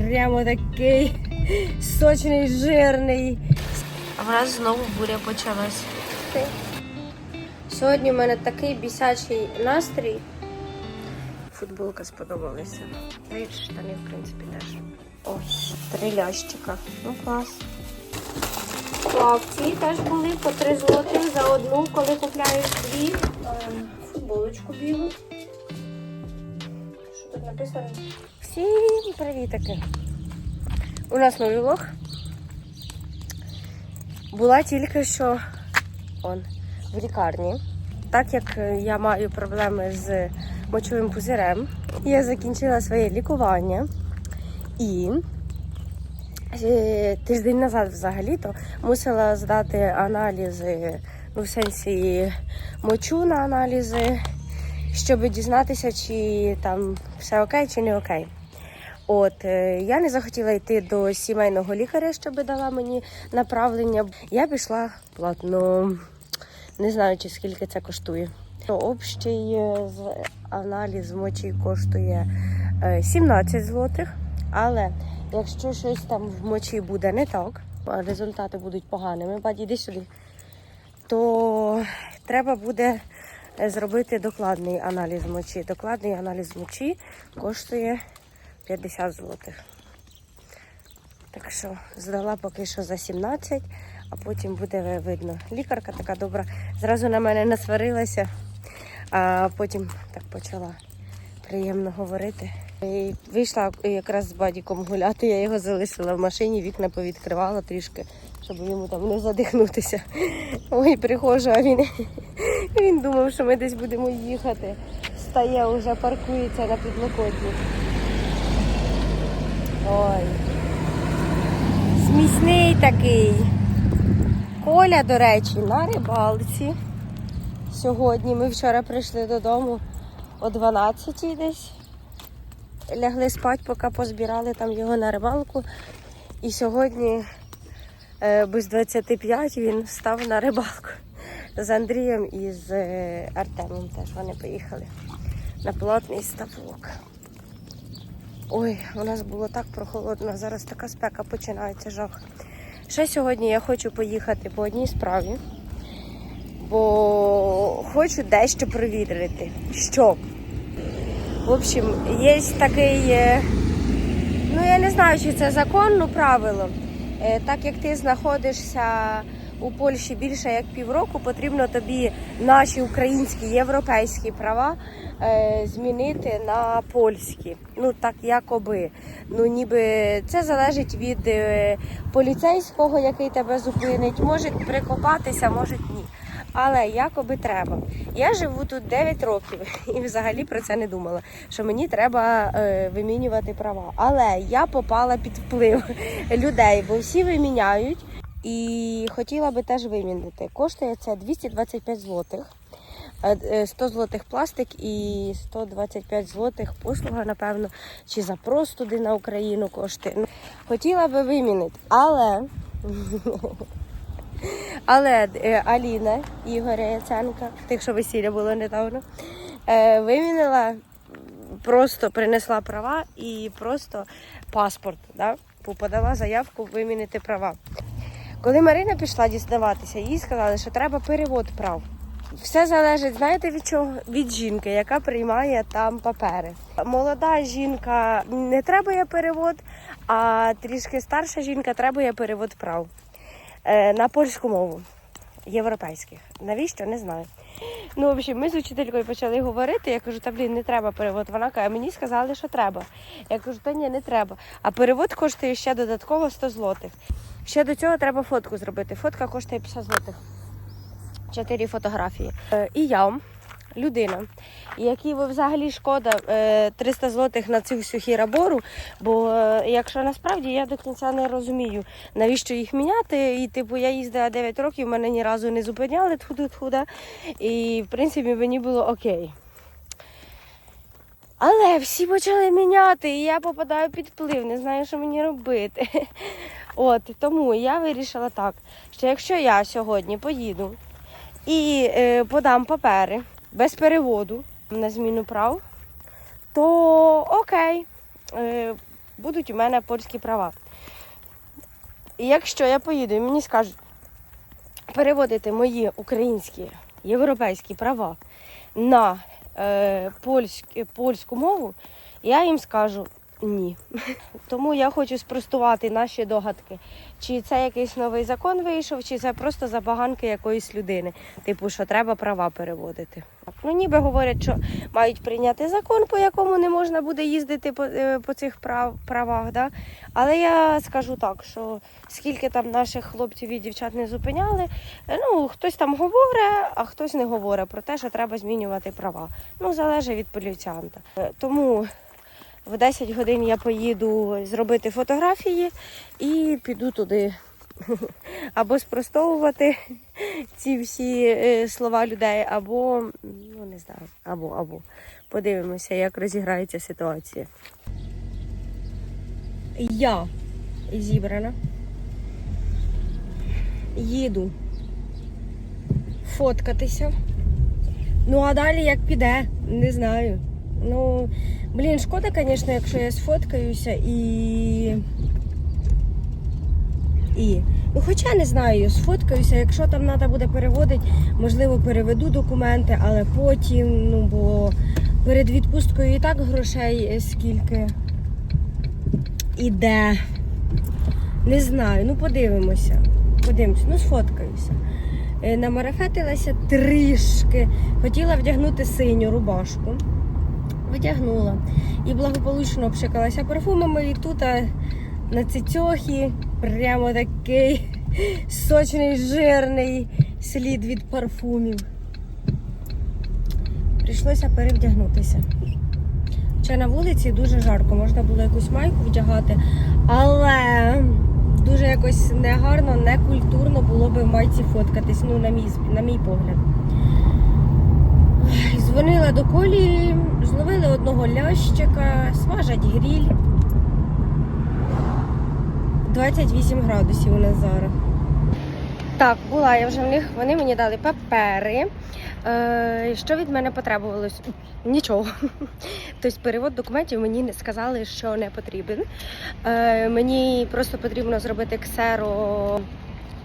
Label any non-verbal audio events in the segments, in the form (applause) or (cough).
прямо такий сочний, жирний. А в нас знову буря почалась. Сьогодні в мене такий бісячий настрій. Футболка сподобалася. Та й штани, в принципі, теж. Ось, три лящика. Ну, клас. Акції теж були по 3 злотих за одну, коли купляєш дві. Ем, Футболочку білу. Що тут написано? Всім привітики. У нас новий влог. Була тільки що он, в лікарні. Так як е, я маю проблеми з мочовим пузирем, я закінчила своє лікування і е, тиждень назад взагалі-то мусила здати аналізи, ну, в сенсі мочу на аналізи, щоб дізнатися, чи там все окей, чи не окей. От е, я не захотіла йти до сімейного лікаря, щоб дала мені направлення. Я пішла платно. Не знаю, чи скільки це коштує. Общий е, аналіз мочі коштує е, 17 злотих, але якщо щось там в мочі буде не так, результати будуть поганими, баді, іди сюди, то треба буде е, зробити докладний аналіз мочі. Докладний аналіз мочі коштує 50 злотих. Так що здала поки що за 17, а потім буде видно. Лікарка така добра, зразу на мене насварилася, а потім так почала приємно говорити. І вийшла якраз з бадіком гуляти, я його залишила в машині, вікна повідкривала трішки, щоб йому там не задихнутися. Ой, приходжу, а він, він думав, що ми десь будемо їхати. Стає, вже паркується на підлокотник. Ой. Смісний такий. Коля, до речі, на рибалці. Сьогодні ми вчора прийшли додому о 12 десь. Лягли спати, поки позбирали там його на рибалку. І сьогодні е, без 25 він став на рибалку з Андрієм і з е, Артемом. Теж вони поїхали на плотний ставок. Ой, у нас було так прохолодно, зараз така спека починається жах. Ще сьогодні я хочу поїхати по одній справі, бо хочу дещо перевірити. Що? В общем, є такий, е, ну я не знаю, чи це закон, ну правило. Е, Так як ти знаходишся у Польщі більше як півроку, потрібно тобі наші українські європейські права е, змінити на польські. Ну так якоби. Ну ніби це залежить від е, поліцейського, який тебе зупинить. Може прикопатися, може ні. Але якоби треба. Я живу тут 9 років (laughs) і взагалі про це не думала, що мені треба е, вимінювати права. Але я попала під вплив (laughs) людей, бо всі виміняють. І хотіла би теж вимінити. Коштує це 225 злотих. Е, е, 100 злотих пластик і 125 злотих послуга, напевно, чи запрос туди на Україну коштує. Ну, Хотіла би вимінити, але (laughs) але е, Аліна Ігоря Яценка, тих, що весілля було недавно, е, вимінила, просто принесла права і просто паспорт. Да? Подала заявку вимінити права. Коли Марина пішла дізнаватися, їй сказали, що треба перевод прав. Все залежить, знаєте від чого? Від жінки, яка приймає там папери. Молода жінка не требує перевод, а трішки старша жінка требує перевод прав е, на польську мову європейських. Навіщо? Не знаю. Ну, в общем, ми з учителькою почали говорити. Я кажу, та блін, не треба перевод. Вона каже, мені сказали, що треба. Я кажу, та ні, не треба. А перевод коштує ще додатково 100 злотих. Ще до цього треба фотку зробити. Фотка коштує 50 злотих. Чотири фотографії. Е, І я, людина, якій взагалі шкода е, 300 злотих на цю всю хірабору, бо е, якщо насправді я до кінця не розумію, навіщо їх міняти. І типу я їздила 9 років, мене ні разу не зупиняли тху-тху-да. І в принципі мені було окей. Але всі почали міняти, і я попадаю під вплив, не знаю, що мені робити. От тому я вирішила так, що якщо я сьогодні поїду і е, подам папери без переводу на зміну прав, то окей. Е, будуть у мене польські права. І якщо я поїду і мені скажуть переводити мої українські європейські права на е, польськ- польську мову, я їм скажу ні. Тому я хочу спростувати наші догадки. Чи це якийсь новий закон вийшов, чи це просто забаганки якоїсь людини, типу, що треба права переводити. Ну, ніби говорять, що мають прийняти закон, по якому не можна буде їздити по, е, по цих прав, правах. Да? Але я скажу так, що скільки там наших хлопців і дівчат не зупиняли, ну хтось там говорить, а хтось не говорить про те, що треба змінювати права. Ну, залежить від поліціянта. Е, Тому в 10 годин я поїду зробити фотографії і піду туди (laughs) або спростовувати ці всі е, слова людей, або ну не знаю, або або подивимося, як розіграється ситуація. Я зібрана. Їду фоткатися. Ну, а далі як піде, не знаю. Ну, блін, шкода, звісно, якщо я сфоткаюся і. І. Ну, хоча не знаю, сфоткаюся, якщо там треба буде переводити, можливо, переведу документи, але потім, ну бо перед відпусткою і так грошей скільки іде. Не знаю, ну подивимося. Подивимося, ну сфоткаюся. Е, Намарафетилася трішки. Хотіла вдягнути синю рубашку. Вдягнула. І благополучно обшикалася парфумами. І тут на цицьохі прямо такий сочний, жирний слід від парфумів. Прийшлося перевдягнутися. Ще на вулиці дуже жарко, можна було якусь майку вдягати, але дуже якось негарно, некультурно було би в майці фоткатись, ну, на мій, на мій погляд. Дзвонила до колі, зловили одного лящика, смажать гріль. 28 градусів у нас зараз. Так, була я вже в них, вони мені дали папери. Е, що від мене потребувалось? Нічого. Тобто перевод документів мені не сказали, що не потрібен. Е, мені просто потрібно зробити ксеро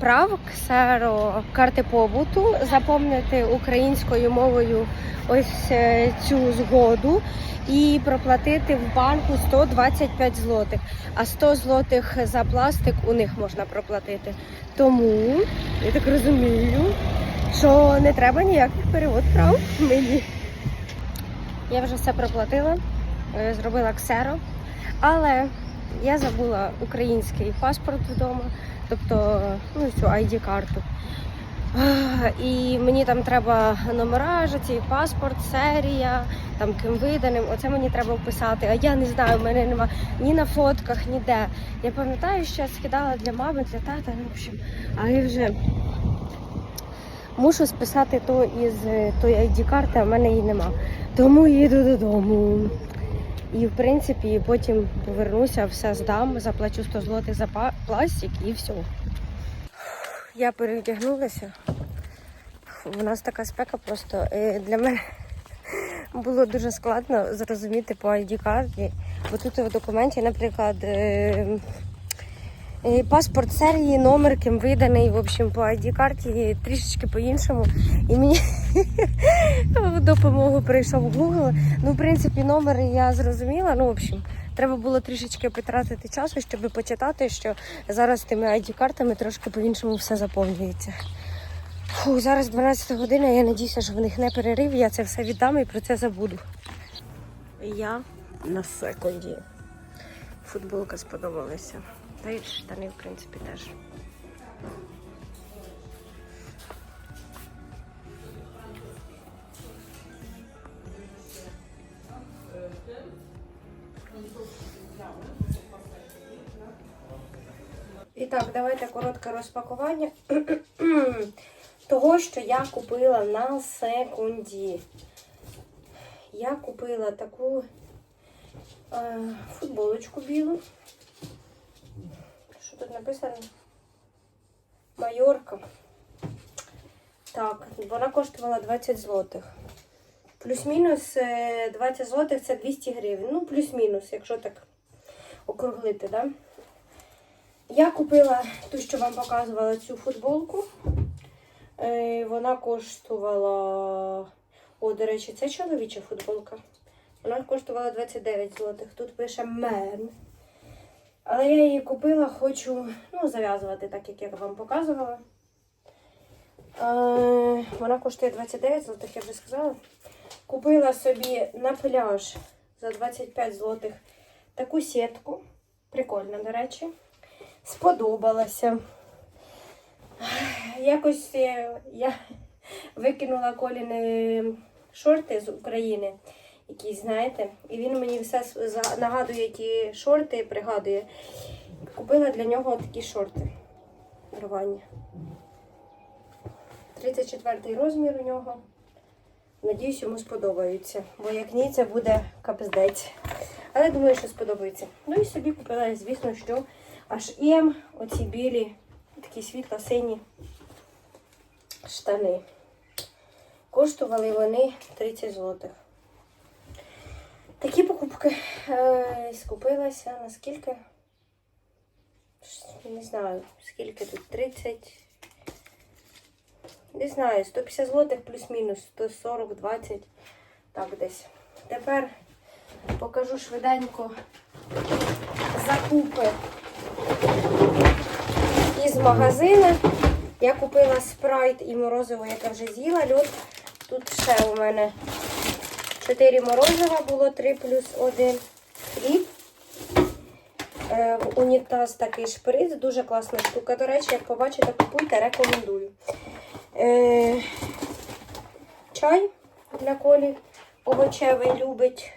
прав, ксеро карти побуту, заповнити українською мовою ось е, цю згоду і проплатити в банку 125 злотих. А 100 злотих за пластик у них можна проплатити. Тому я так розумію, що не треба ніяких перевод прав (laughs) мені. Я вже все проплатила, е, зробила ксеро, але я забула український паспорт вдома, тобто ну, цю ID-карту. І мені там треба номера, цей паспорт, серія, там ким виданим. Оце мені треба вписати. А я не знаю, в мене нема ні на фотках, ніде. Я пам'ятаю, що я скидала для мами, для тата, ну, в общем, а я вже мушу списати то із е, тої ID-карти, а в мене її нема. Тому їду додому. І в принципі потім повернуся, все здам, заплачу 100 злотих за пластик і все. Я перевдягнулася. У нас така спека просто е, для мене (laughs) було дуже складно зрозуміти по ID-карті. Бо тут в документі, наприклад, е, паспорт серії, номер, ким виданий, в общем, по ID-карті трішечки по-іншому. І мені (laughs) допомогу прийшов Google. Ну, в принципі, номер я зрозуміла. Ну, в общем, треба було трішечки потратити часу, щоб почитати, що зараз тими ID-картами трошки по-іншому все заповнюється. Фу, зараз 12 година, я надіюся, що в них не перерив, я це все віддам і про це забуду. Я на секунді. Футболка сподобалася. Та й штани, в принципі, теж. І так, давайте коротке розпакування (clears throat) того, що я купила на секунді. Я купила таку е, футболочку білу. Тут написано? Майорка. Так, вона коштувала 20 злотих. Плюс-мінус е, 20 злотих це 200 гривень. Ну, плюс-мінус, якщо так округлити, да? Я купила ту, що вам показувала цю футболку. Е, вона коштувала. О, до речі, це чоловіча футболка. Вона коштувала 29 злотих. Тут пише мен. Але я її купила, хочу ну, зав'язувати, так як я вам показувала. Е, вона коштує 29 злотих, я вже сказала. Купила собі на пляж за 25 злотих таку сітку. Прикольна, до речі. Сподобалася. Якось е, я викинула коліни шорти з України, якісь, знаєте, і він мені все нагадує ті шорти, пригадує. Купила для нього такі шорти. Рвані. 34 розмір у нього. Надіюсь, йому сподобаються. Бо як ні, це буде капздець. Але думаю, що сподобається. Ну і собі купила, звісно, що ім оці білі, такі світло-сині штани. Коштували вони 30 злотих. Такі покупки е, скупилася на скільки? Не знаю, скільки тут 30. Не знаю, 150 злотих плюс-мінус, 140, 20. Так, десь. Тепер покажу швиденько закупи із магазину. Я купила спрайт і морозиво, яке вже з'їла. Льод. Тут ще у мене 4 морозива було 3 плюс 1. І е, в унітаз такий шприц, дуже класна штука. До речі, як побачите, купуйте, рекомендую. Е, чай для колі овочевий любить.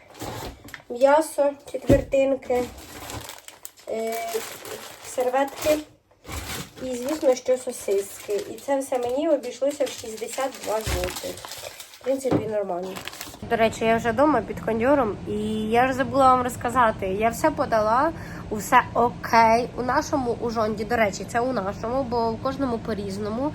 М'ясо, четвертинки, е, серветки і, звісно, що сосиски. І це все мені обійшлося в 62 злоти. Принципі, нормально. До речі, я вже вдома під кондьором, і я ж забула вам розказати. Я все подала, все окей. У нашому ужонді, до речі, це у нашому, бо в кожному по-різному.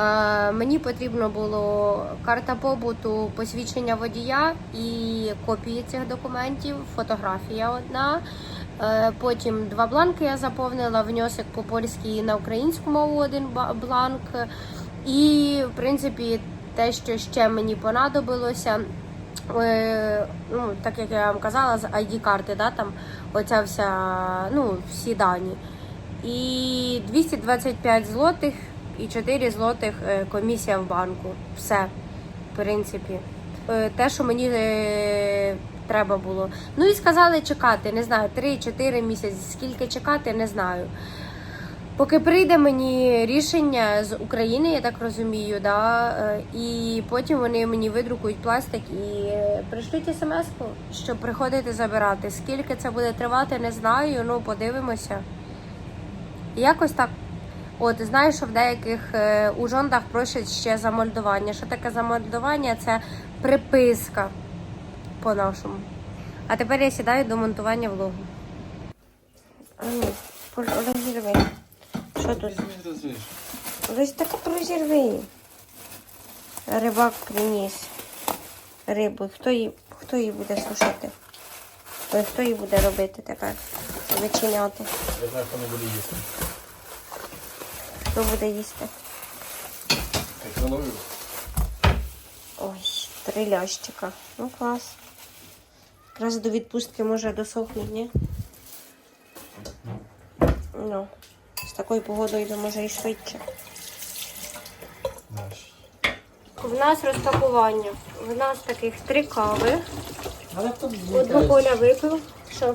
Е, мені потрібно було карта побуту, посвідчення водія і копії цих документів, фотографія одна. Е, Потім два бланки я заповнила, внесок по польській і на українську мову один бланк. І, в принципі, те, що ще мені понадобилося, е, ну, так як я вам казала, з ID-карти, да, там оця вся, ну, всі дані. І 225 злотих і 4 злотих е, комісія в банку. Все, в принципі. Е, Те, що мені треба було. Ну і сказали чекати, не знаю, 3-4 місяці. Скільки чекати, не знаю. Поки прийде мені рішення з України, я так розумію, да, е, і потім вони мені видрукують пластик і е, пришлють смс-ку, щоб приходити забирати. Скільки це буде тривати, не знаю, ну подивимося. Якось так. От, знаєш, що в деяких е, ужондах просять ще замольдування. Що таке замольдування? Це приписка по-нашому. А тепер я сідаю до монтування влогу. А ну, розірви. Що тут? Ось так розірви. Рибак приніс рибу. Хто її, хто її буде сушити? Ой, Хто її буде робити тепер? Вичиняти. Я знаю, хто не буде їсти. Хто буде їсти? Ой, три лящика. Ну клас. Якраз до відпустки може досохнуть, ні? Ну, такою погодою то може і швидше. В нас розпакування. В нас таких три кави. Одну Коля випив. Що?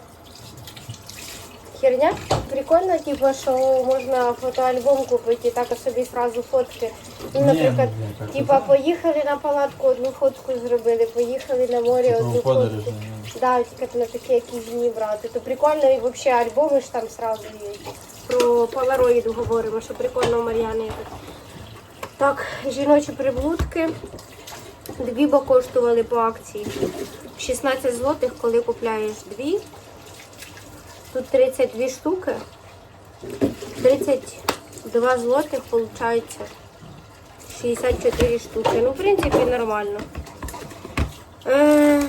Херня? Прикольно, типу, що можна фотоальбом купити і так собі зразу фотки. І, наприклад, Ні, ні, типа поїхали на палатку, одну фотку зробили, поїхали на море, Типу, одну подорожі, фотку. ну. Да, тільки на такі якісь дні брати. То прикольно і взагалі альбоми ж там сразу є. Про полароїд говоримо, що прикольно у Мар'яни. Так, жіночі приблудки. Дві бо коштували по акції. 16 злотих, коли купляєш дві. Тут 32 штуки. 32 злотих, виходить 64 штуки. Ну, в принципі, нормально. Е,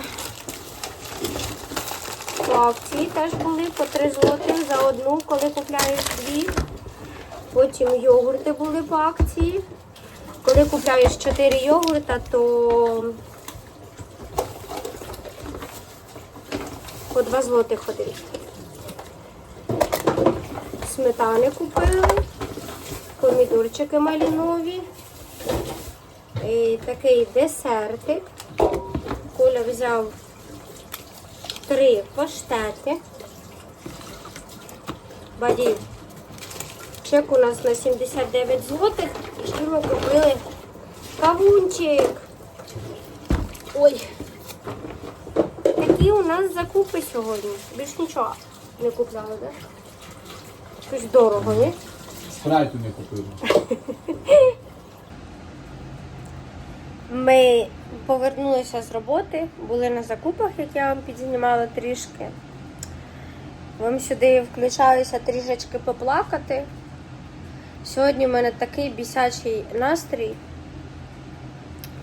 по акції теж були по 3 злотих за одну, коли купляєш дві. Потім йогурти були по акції. Коли купляєш 4 йогурта, то по 2 злотих один. Сметани купили, помідорчики малінові. І такий десертик. Коля взяв три паштети. Баді. Чек у нас на 79 злотих. І ще ми купили кавунчик. Ой. Такі у нас закупи сьогодні. Більш нічого не купляли, так? Щось дорого, ні? Спрайту не купили. (laughs) Ми повернулися з роботи, були на закупах, як я вам підзнімала трішки. Вам сюди включаюся трішечки поплакати. Сьогодні в мене такий бісячий настрій.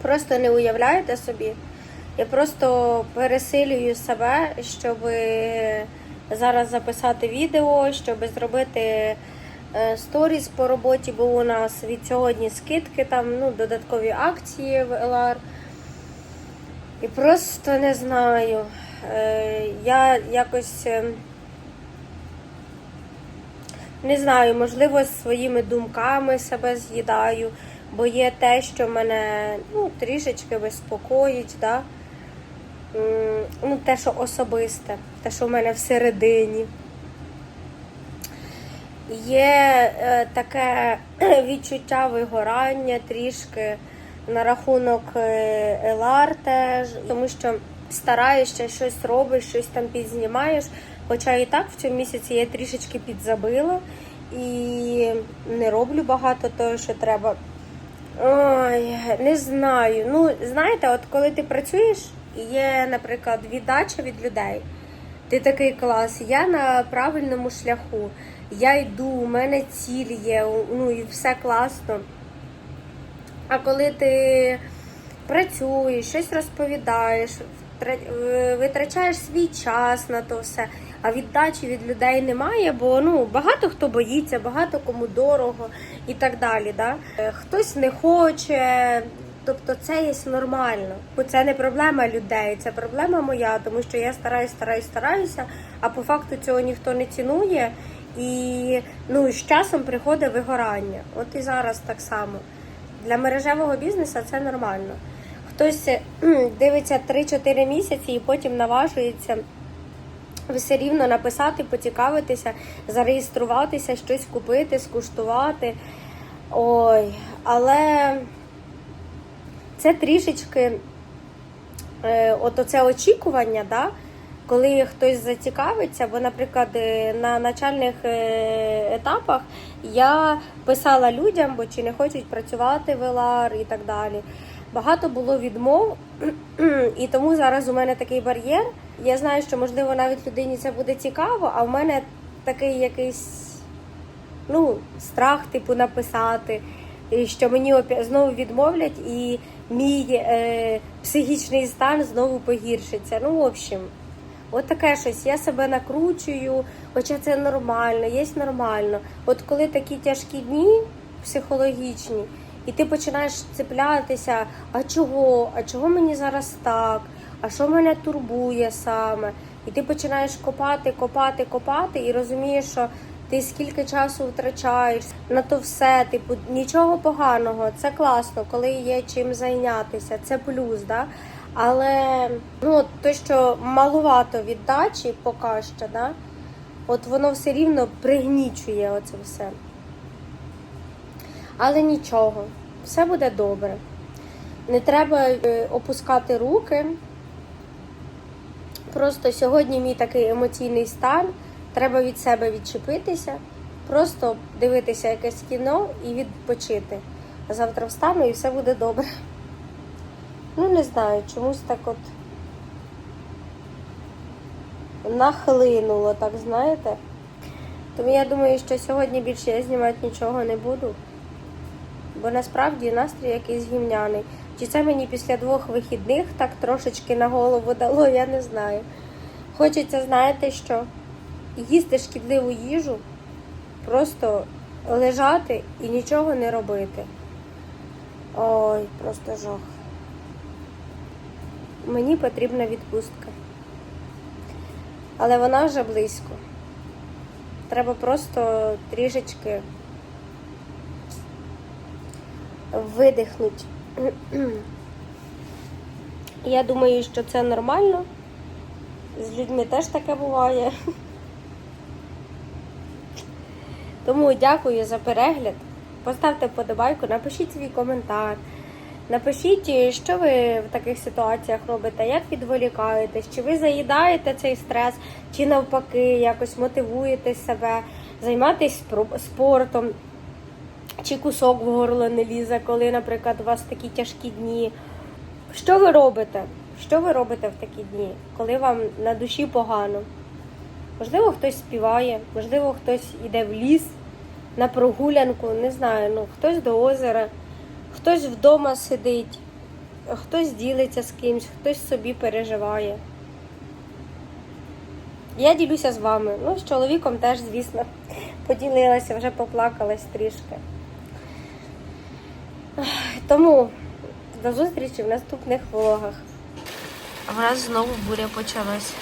Просто не уявляєте собі. Я просто пересилюю себе, щоб зараз записати відео, щоб зробити сторіс по роботі, бо у нас від сьогодні скидки, там ну, додаткові акції в LR. І просто не знаю. Е, Я якось е, не знаю, можливо, своїми думками себе з'їдаю, бо є те, що мене ну, трішечки безпокоїть. Да? Ну, те, що особисте, те, що в мене всередині. Є е, таке (clears throat) відчуття вигорання трішки на рахунок е, ЛР теж, тому що стараєшся щось робиш, щось там підзнімаєш. Хоча і так в цьому місяці я трішечки підзабила і не роблю багато того, що треба. Ой, не знаю. Ну, знаєте, от коли ти працюєш, є, наприклад, віддача від людей. Ти такий клас, я на правильному шляху. Я йду, у мене ціль є, ну і все класно. А коли ти працюєш, щось розповідаєш, е, витрачаєш свій час на то все, а віддачі від людей немає, бо ну багато хто боїться, багато кому дорого і так далі. Да? Е, Хтось не хоче. Тобто це є нормально, бо це не проблема людей, це проблема моя, тому що я стараюсь, стараюсь, стараюся, а по факту цього ніхто не цінує. І ну, з часом приходить вигорання. От і зараз так само. Для мережевого бізнесу це нормально. Хтось дивиться 3-4 місяці і потім наважується все рівно написати, поцікавитися, зареєструватися, щось купити, скуштувати. Ой, але це трішечки е, от оце очікування, да? коли хтось зацікавиться, бо, наприклад, е, на начальних е, етапах я писала людям, бо чи не хочуть працювати в ЛАР і так далі. Багато було відмов, (clears throat) і тому зараз у мене такий бар'єр. Я знаю, що можливо навіть людині це буде цікаво, а в мене такий якийсь ну, страх, типу, написати, що мені знову відмовлять, і мій е, психічний стан знову погіршиться. Ну, в общем, от таке щось. Я себе накручую, хоча це нормально, є нормально. От коли такі тяжкі дні психологічні, і ти починаєш цеплятися, а чого? А чого мені зараз так? А що мене турбує саме? І ти починаєш копати, копати, копати, і розумієш, що ти скільки часу втрачаєш на то все, типу, нічого поганого, це класно, коли є чим зайнятися, це плюс, да? Але ну, те, що малувато віддачі поки що, да? от воно все рівно пригнічує оце все. Але нічого, все буде добре. Не треба е, опускати руки. Просто сьогодні мій такий емоційний стан. Треба від себе відчепитися, просто дивитися якесь кіно і відпочити. А завтра встану і все буде добре. Ну, не знаю, чомусь так от нахлинуло, так знаєте. Тому я думаю, що сьогодні більше я знімати нічого не буду. Бо насправді настрій якийсь гімняний. Чи це мені після двох вихідних так трошечки на голову дало, я не знаю. Хочеться, знаєте що? Їсти шкідливу їжу, просто лежати і нічого не робити. Ой, просто жах. Мені потрібна відпустка. Але вона вже близько. Треба просто трішечки видихнути. Я думаю, що це нормально. З людьми теж таке буває. Тому дякую за перегляд. Поставте вподобайку, напишіть свій коментар. Напишіть, що ви в таких ситуаціях робите, як відволікаєтесь, чи ви заїдаєте цей стрес, чи навпаки, якось мотивуєте себе, займатися спортом, чи кусок в горло не лізе, коли, наприклад, у вас такі тяжкі дні. Що ви робите? Що ви робите в такі дні, коли вам на душі погано? Можливо, хтось співає, можливо, хтось йде в ліс на прогулянку, не знаю, ну хтось до озера, хтось вдома сидить, хтось ділиться з кимсь, хтось собі переживає. Я ділюся з вами. Ну, з чоловіком теж, звісно, (laughs) поділилася, вже поплакалась трішки. Тому до зустрічі в наступних влогах. В нас знову буря почалась.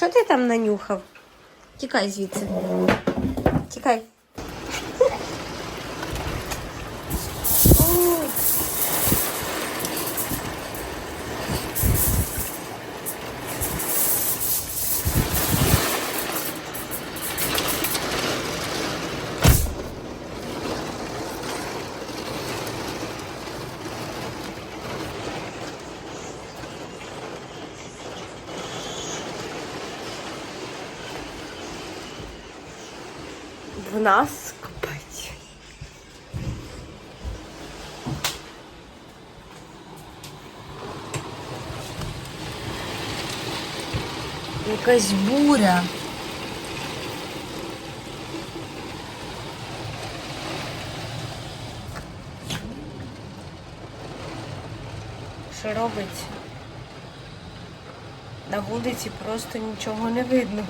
Що ти там нанюхав? Тікай звідси. Тікай. Нас капець. Якась буря. Що робиться? На вулиці просто нічого не видно.